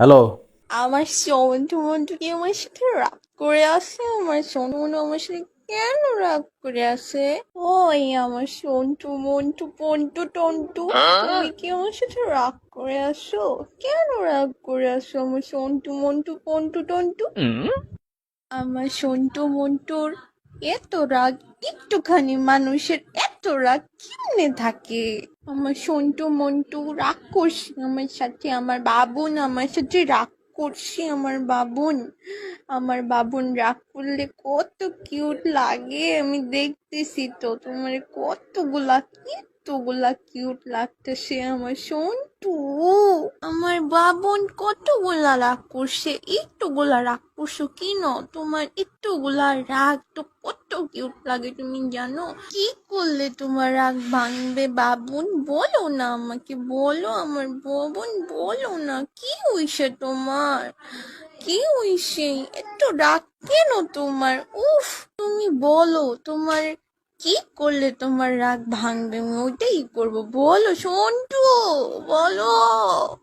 Hello. আমার সন্টু মন্টু কি আমার সাথে রাগ করে আছে আমার সন্টু মন্টু আমার সাথে কেন রাগ করে আছে ওই আমার সন্টু মন্টু, পন্টু টন্টু, তুমি কি আমার সাথে রাগ করে আসো? কেন রাগ করে আসো আমার সন্টু মন্টু, পন্টু টন্টু? আমার সন্টু মন্টুর এত রাগ একটুখানি মানুষের এত কিনে থাকে? আমার সন্টু, মন্টু রাগ করছি আমার সাথে আমার বাবুন, আমার সাথে রাগ করছি আমার বাবুন। আমার বাবুন রাগ করলে কত কিউট লাগে, আমি দেখতেছি তো। তোমার কতগুলা কতগুলা কিউট লাগতেছে আমার সন্টু। বাবুন কতগুলা রাগ করছে একটুগুলা রাগ করছ কেন তোমার একটুগুলা রাগ তো কত কিউট লাগে তুমি জানো? কি করলে তোমার রাগ ভাঙবে বাবুন? বলো না আমাকে, বলো আমার বাবুন, বলো না। কি হইছে তোমার? কি হইছে? এত রাগ কেন তোমার? উফ, তুমি বলো, তোমার কি করলে তোমার রাগ ভাঙবে? আমি ওইটাই করব। বলো, সন্টু, বলো।